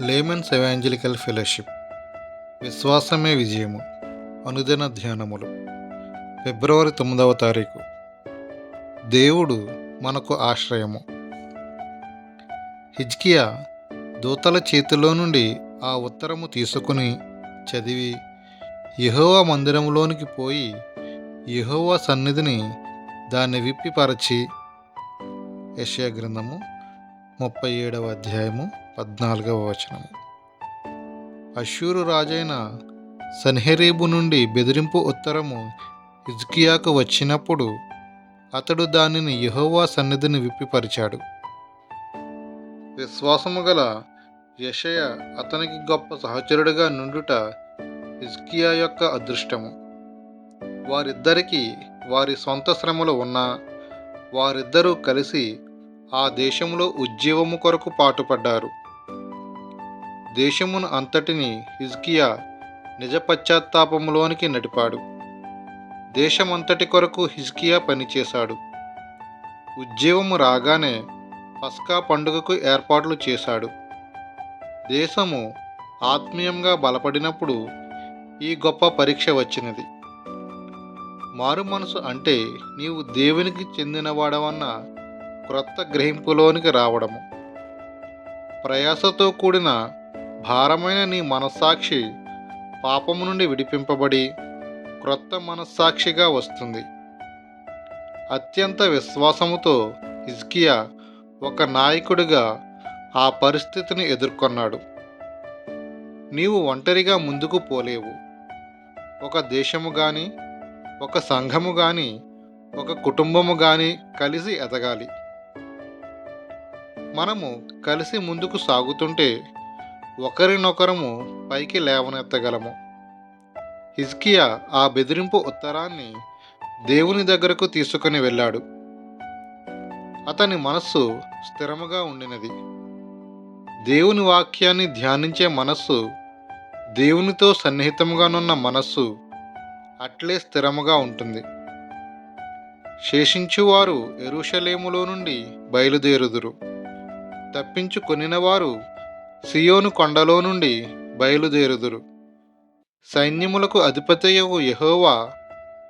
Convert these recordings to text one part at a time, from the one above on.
Layman's evangelical fellowship. విశ్వాసమే విజయము. అనుదిన ధ్యానములు. ఫిబ్రవరి తొమ్మిదవ తారీఖు. దేవుడు మనకు ఆశ్రయము. హిజ్కియా దూతల చేతిలో నుండి ఆ ఉత్తరము తీసుకుని చదివి యహోవా మందిరంలోనికి పోయి యహోవా సన్నిధిని దాన్ని విప్పిపరచి యశయ గ్రంథము ముప్పై ఏడవ అధ్యాయము పద్నాలుగవ వచనము. అశ్షూరు రాజైన సన్హెరీబు నుండి బెదిరింపు ఉత్తరము హిజ్కియాకు వచ్చినప్పుడు అతడు దానిని యహోవా సన్నిధిని విప్పిపరిచాడు. విశ్వాసము గల యషయ అతనికి గొప్ప సహచరుడిగా నుండుట హిజ్కియా యొక్క అదృష్టము. వారిద్దరికీ వారి సొంత శ్రమలు ఉన్నా వారిద్దరూ కలిసి ఆ దేశంలో ఉజ్జీవము కొరకు పాటుపడ్డారు. దేశమును అంతటిని హిజ్కియా నిజ పశ్చాత్తాపములోనికి నడిపాడు. దేశమంతటి కొరకు హిజ్కియా పనిచేశాడు. ఉద్యోగము రాగానే పస్కా పండుగకు ఏర్పాట్లు చేశాడు. దేశము ఆత్మీయంగా బలపడినప్పుడు ఈ గొప్ప పరీక్ష వచ్చినది. మారు మనసు అంటే నీవు దేవునికి చెందినవాడవన్న క్రొత్త గ్రహింపులోనికి రావడము. ప్రయాసతో కూడిన భారమైన నీ మనస్సాక్షి పాపము నుండి విడిపింపబడి క్రొత్త మనస్సాక్షిగా వస్తుంది. అత్యంత విశ్వాసముతో ఇజ్కియా ఒక నాయకుడిగా ఆ పరిస్థితిని ఎదుర్కొన్నాడు. నీవు ఒంటరిగా ముందుకు పోలేవు. ఒక దేశము కానీ ఒక సంఘము కానీ ఒక కుటుంబము కానీ కలిసి ఎదగాలి. మనము కలిసి ముందుకు సాగుతుంటే ఒకరినొకరము పైకి లేవనెత్తగలము. హిజ్కియా ఆ బెదిరింపు ఉత్తరాన్ని దేవుని దగ్గరకు తీసుకుని వెళ్ళాడు. అతని మనస్సు స్థిరముగా ఉండినది. దేవుని వాక్యాన్ని ధ్యానించే మనస్సు దేవునితో సన్నిహితముగానున్న మనస్సు అట్లే స్థిరముగా ఉంటుంది. శేషించువారు ఎరుషలేములో నుండి బయలుదేరుదురు. తప్పించుకొనినవారు సియోను కొండలో నుండి బయలుదేరుదురు. సైన్యములకు అధిపతయవు యహోవా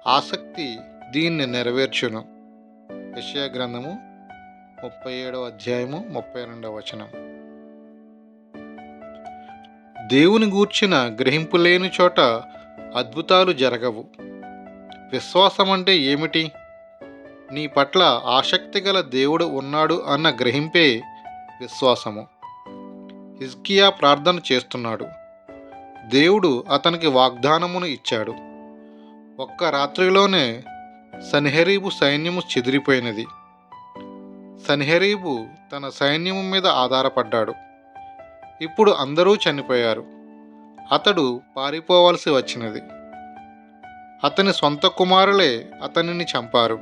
ఆసక్తి దీన్ని నెరవేర్చును. యెషయా గ్రంథము ముప్పై ఏడవ అధ్యాయము ముప్పై రెండవ వచనం. దేవుని గూర్చిన గ్రహింపు లేని చోట అద్భుతాలు జరగవు. విశ్వాసం అంటే ఏమిటి? నీ పట్ల ఆసక్తి గల దేవుడు ఉన్నాడు అన్న గ్రహింపే విశ్వాసము. హిజ్కియా ప్రార్థన చేస్తున్నాడు. దేవుడు అతనికి వాగ్దానమును ఇచ్చాడు. ఒక్క రాత్రిలోనే సన్హెరీబు సైన్యము చెదిరిపోయినది. సన్హెరీబు తన సైన్యము మీద ఆధారపడ్డాడు. ఇప్పుడు అందరూ చనిపోయారు. అతడు పారిపోవలసి వచ్చినది. అతని సొంత కుమారులే అతనిని చంపారు.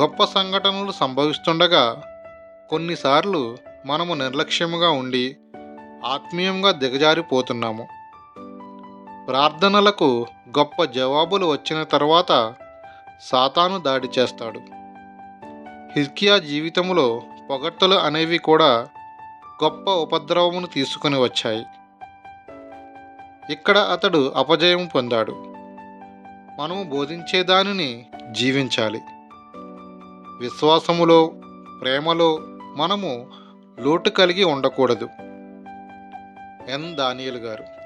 గొప్ప సంఘటనలు సంభవిస్తుండగా కొన్నిసార్లు మనము నిర్లక్ష్యముగా ఉండి ఆత్మీయంగా దిగజారిపోతున్నాము. ప్రార్థనలకు గొప్ప జవాబులు వచ్చిన తర్వాత సాతాను దాడి చేస్తాడు. హిజ్కియా జీవితంలో పొగడ్తలు అనేవి కూడా గొప్ప ఉపద్రవమును తీసుకొని వచ్చాయి. ఇక్కడ అతడు అపజయం పొందాడు. మనము బోధించే దానిని జీవించాలి. విశ్వాసములో ప్రేమలో మనము లోటు కలిగి ఉండకూడదు. ఎన్. దానియలు గారు.